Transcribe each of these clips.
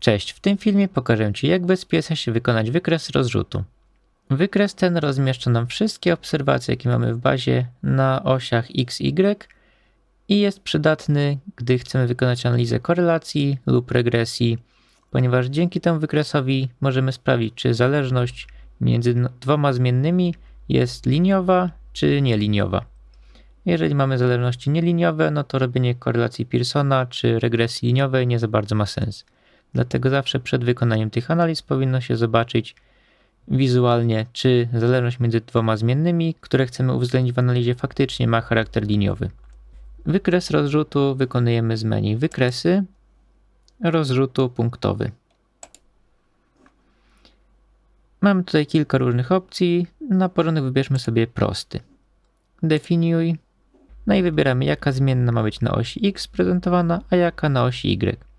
Cześć, w tym filmie pokażę Ci jak bez się wykonać wykres rozrzutu. Wykres ten rozmieszcza nam wszystkie obserwacje jakie mamy w bazie na osiach x, y i jest przydatny, gdy chcemy wykonać analizę korelacji lub regresji, ponieważ dzięki temu wykresowi możemy sprawdzić czy zależność między dwoma zmiennymi jest liniowa czy nieliniowa. Jeżeli mamy zależności nieliniowe, no to robienie korelacji Pearsona czy regresji liniowej nie za bardzo ma sens. Dlatego zawsze przed wykonaniem tych analiz powinno się zobaczyć wizualnie, czy zależność między dwoma zmiennymi, które chcemy uwzględnić w analizie, faktycznie ma charakter liniowy. Wykres rozrzutu wykonujemy z menu Wykresy, rozrzutu punktowy. Mamy tutaj kilka różnych opcji. Na porządek wybierzmy sobie prosty. Definiuj. No i wybieramy jaka zmienna ma być na osi x prezentowana, a jaka na osi y.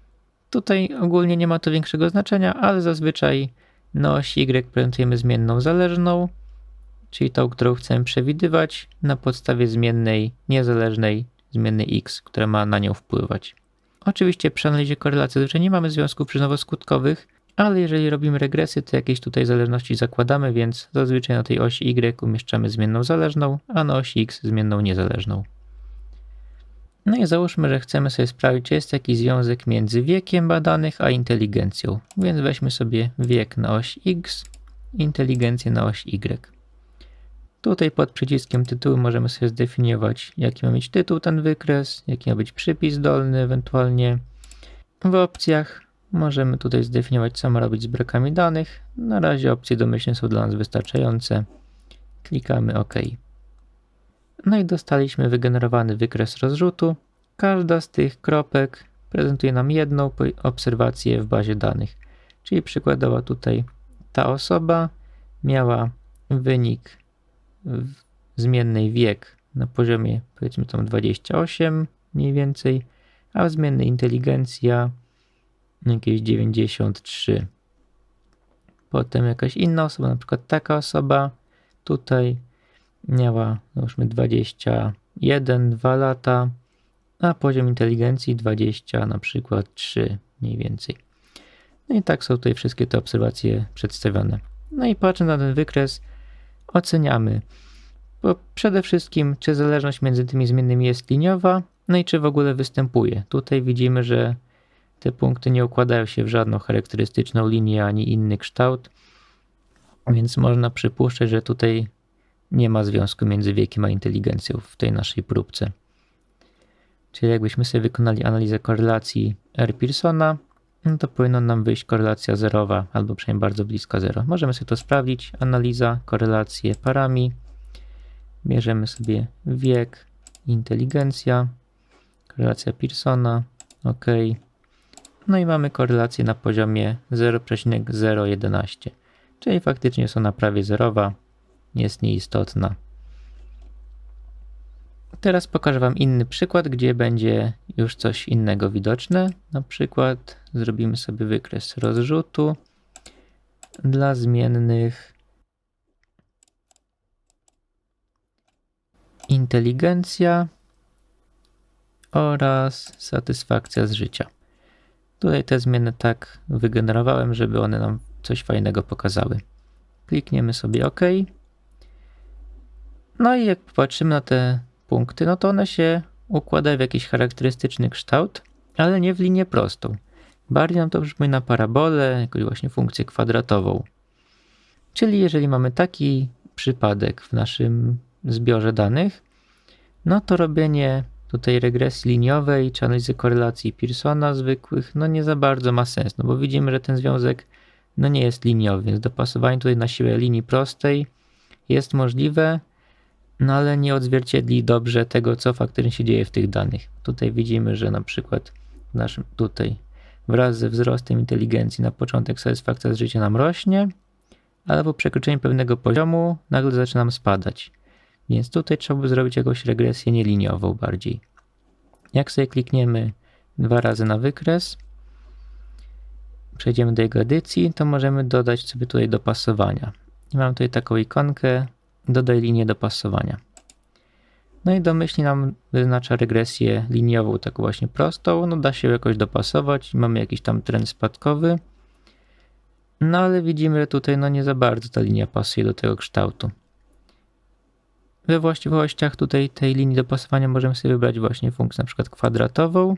Tutaj ogólnie nie ma to większego znaczenia, ale zazwyczaj na osi y prezentujemy zmienną zależną, czyli tą, którą chcemy przewidywać na podstawie zmiennej niezależnej zmiennej x, która ma na nią wpływać. Oczywiście przy analizie korelacji zazwyczaj nie mamy związków przyczynowo-skutkowych, ale jeżeli robimy regresy, to jakieś tutaj zależności zakładamy, więc zazwyczaj na tej osi y umieszczamy zmienną zależną, a na osi x zmienną niezależną. No i załóżmy, że chcemy sobie sprawdzić, czy jest jakiś związek między wiekiem badanych a inteligencją. Więc weźmy sobie wiek na oś x, inteligencję na oś y. Tutaj pod przyciskiem tytułu możemy sobie zdefiniować, jaki ma mieć tytuł ten wykres, jaki ma być przypis dolny ewentualnie. W opcjach możemy tutaj zdefiniować, co ma robić z brakami danych. Na razie opcje domyślne są dla nas wystarczające. Klikamy OK. No i dostaliśmy wygenerowany wykres rozrzutu. Każda z tych kropek prezentuje nam jedną obserwację w bazie danych. Czyli przykładowo tutaj ta osoba miała wynik w zmiennej wiek na poziomie powiedzmy tam 28 mniej więcej, a w zmiennej inteligencja jakieś 93. Potem jakaś inna osoba, na przykład taka osoba tutaj miała załóżmy 21, 2 lata, a poziom inteligencji 20, na przykład 3 mniej więcej. No i tak są tutaj wszystkie te obserwacje przedstawione. No i patrząc na ten wykres, oceniamy bo przede wszystkim, czy zależność między tymi zmiennymi jest liniowa, no i czy w ogóle występuje. Tutaj widzimy, że te punkty nie układają się w żadną charakterystyczną linię ani inny kształt, więc można przypuszczać, że tutaj nie ma związku między wiekiem a inteligencją w tej naszej próbce. Czyli jakbyśmy sobie wykonali analizę korelacji R. Pearsona, no to powinna nam wyjść korelacja zerowa, albo przynajmniej bardzo bliska zero. Możemy sobie to sprawdzić. Analiza, korelacje parami. Bierzemy sobie wiek, inteligencja, korelacja Pearsona, OK. No i mamy korelację na poziomie 0,011, czyli faktycznie jest ona prawie zerowa, jest nieistotna. Teraz pokażę Wam inny przykład, gdzie będzie już coś innego widoczne. Na przykład zrobimy sobie wykres rozrzutu dla zmiennych inteligencja oraz satysfakcja z życia. Tutaj te zmiany tak wygenerowałem, żeby one nam coś fajnego pokazały. Klikniemy sobie OK. No i jak popatrzymy na te punkty, no to one się układają w jakiś charakterystyczny kształt, ale nie w linię prostą. Bardziej nam to przypomina parabolę, jakąś właśnie funkcję kwadratową. Czyli jeżeli mamy taki przypadek w naszym zbiorze danych, no to robienie tutaj regresji liniowej czy analizy korelacji Pearsona zwykłych, no nie za bardzo ma sens, no bo widzimy, że ten związek no nie jest liniowy, więc dopasowanie tutaj na siłę linii prostej jest możliwe, no ale nie odzwierciedli dobrze tego, co faktycznie się dzieje w tych danych. Tutaj widzimy, że na przykład w naszym tutaj wraz ze wzrostem inteligencji na początek satysfakcja z życia nam rośnie, ale po przekroczeniu pewnego poziomu nagle zaczyna spadać. Więc tutaj trzeba by zrobić jakąś regresję nieliniową bardziej. Jak sobie klikniemy dwa razy na wykres, przejdziemy do jego edycji, to możemy dodać sobie tutaj dopasowania. I mam tutaj taką ikonkę, dodaj linię dopasowania. No i domyślnie nam wyznacza regresję liniową, tak właśnie prostą. No da się jakoś dopasować. Mamy jakiś tam trend spadkowy. No ale widzimy, że tutaj no nie za bardzo ta linia pasuje do tego kształtu. We właściwościach tutaj tej linii dopasowania możemy sobie wybrać właśnie funkcję na przykład kwadratową.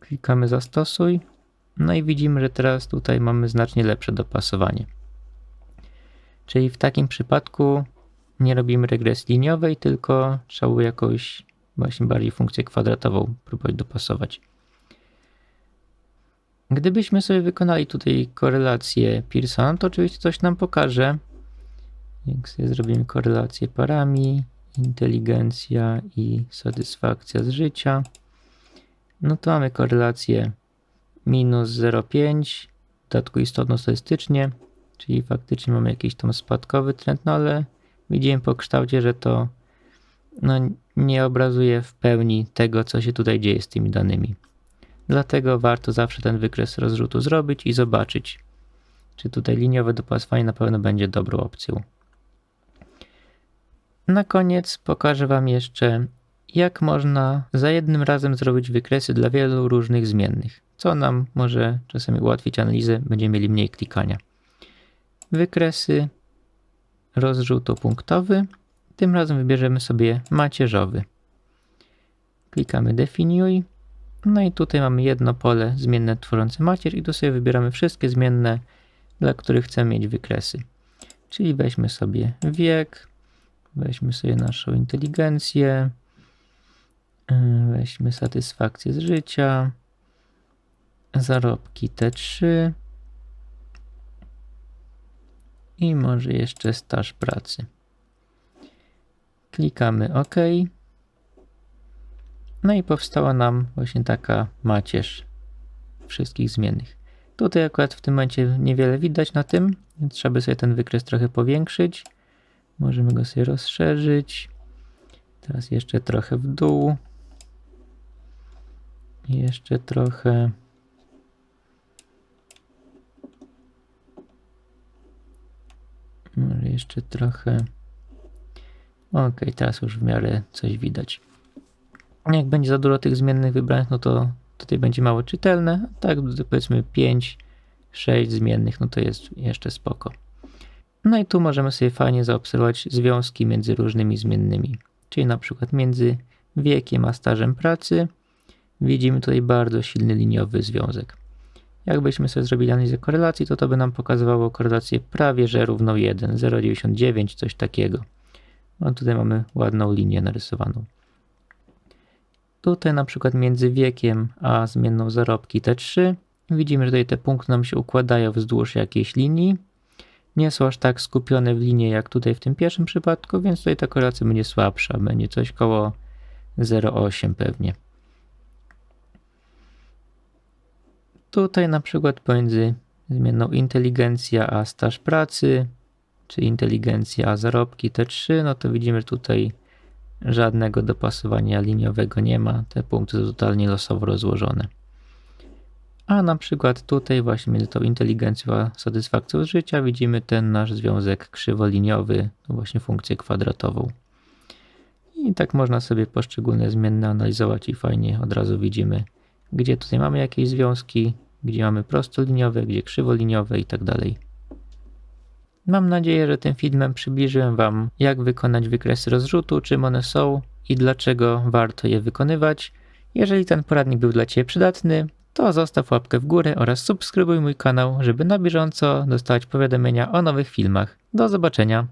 Klikamy zastosuj. No i widzimy, że teraz tutaj mamy znacznie lepsze dopasowanie. Czyli w takim przypadku nie robimy regresji liniowej, tylko trzeba było jakąś właśnie bardziej funkcję kwadratową próbować dopasować. Gdybyśmy sobie wykonali tutaj korelację Pearsona, to oczywiście coś nam pokaże. Jak sobie zrobimy korelację parami, inteligencja i satysfakcja z życia, no to mamy korelację minus 0,5, w dodatku istotną statystycznie, czyli faktycznie mamy jakiś tam spadkowy trend, no ale widziałem po kształcie, że to no, nie obrazuje w pełni tego, co się tutaj dzieje z tymi danymi. Dlatego warto zawsze ten wykres rozrzutu zrobić i zobaczyć, czy tutaj liniowe dopasowanie na pewno będzie dobrą opcją. Na koniec pokażę Wam jeszcze, jak można za jednym razem zrobić wykresy dla wielu różnych zmiennych, co nam może czasami ułatwić analizę, będziemy mieli mniej klikania. Wykresy rozrzutopunktowy, tym razem wybierzemy sobie macierzowy. Klikamy definiuj, no i tutaj mamy jedno pole zmienne tworzące macierz i tu sobie wybieramy wszystkie zmienne, dla których chcemy mieć wykresy. Czyli weźmy sobie wiek, weźmy sobie naszą inteligencję, weźmy satysfakcję z życia, zarobki T3 i może jeszcze staż pracy. Klikamy OK. No i powstała nam właśnie taka macierz wszystkich zmiennych. Tutaj akurat w tym momencie niewiele widać na tym, więc trzeba by sobie ten wykres trochę powiększyć. Możemy go sobie rozszerzyć. Teraz jeszcze trochę w dół. Jeszcze trochę. Może jeszcze trochę. Ok, teraz już w miarę coś widać. Jak będzie za dużo tych zmiennych wybranych, no to tutaj będzie mało czytelne. Tak, powiedzmy 5, 6 zmiennych, no to jest jeszcze spoko. No i tu możemy sobie fajnie zaobserwować związki między różnymi zmiennymi, czyli na przykład między wiekiem a stażem pracy. Widzimy tutaj bardzo silny liniowy związek. Jakbyśmy sobie zrobili analizę korelacji, to to by nam pokazywało korelację prawie że równą 1, 0,99, coś takiego. No tutaj mamy ładną linię narysowaną. Tutaj na przykład między wiekiem a zmienną zarobki T3 widzimy, że tutaj te punkty nam się układają wzdłuż jakiejś linii. Nie są aż tak skupione w linie jak tutaj w tym pierwszym przypadku, więc tutaj ta korelacja będzie słabsza, będzie coś koło 0,8 pewnie. Tutaj na przykład pomiędzy zmienną inteligencja a staż pracy, czy inteligencja a zarobki T3, no to widzimy, tutaj żadnego dopasowania liniowego nie ma. Te punkty są totalnie losowo rozłożone. A na przykład tutaj właśnie między tą inteligencją a satysfakcją z życia widzimy ten nasz związek krzywoliniowy, tą właśnie funkcję kwadratową. I tak można sobie poszczególne zmienne analizować i fajnie od razu widzimy, gdzie tutaj mamy jakieś związki, gdzie mamy prostoliniowe, gdzie krzywoliniowe i tak. Mam nadzieję, że tym filmem przybliżyłem Wam, jak wykonać wykresy rozrzutu, czym one są i dlaczego warto je wykonywać. Jeżeli ten poradnik był dla Ciebie przydatny, to zostaw łapkę w górę oraz subskrybuj mój kanał, żeby na bieżąco dostawać powiadomienia o nowych filmach. Do zobaczenia!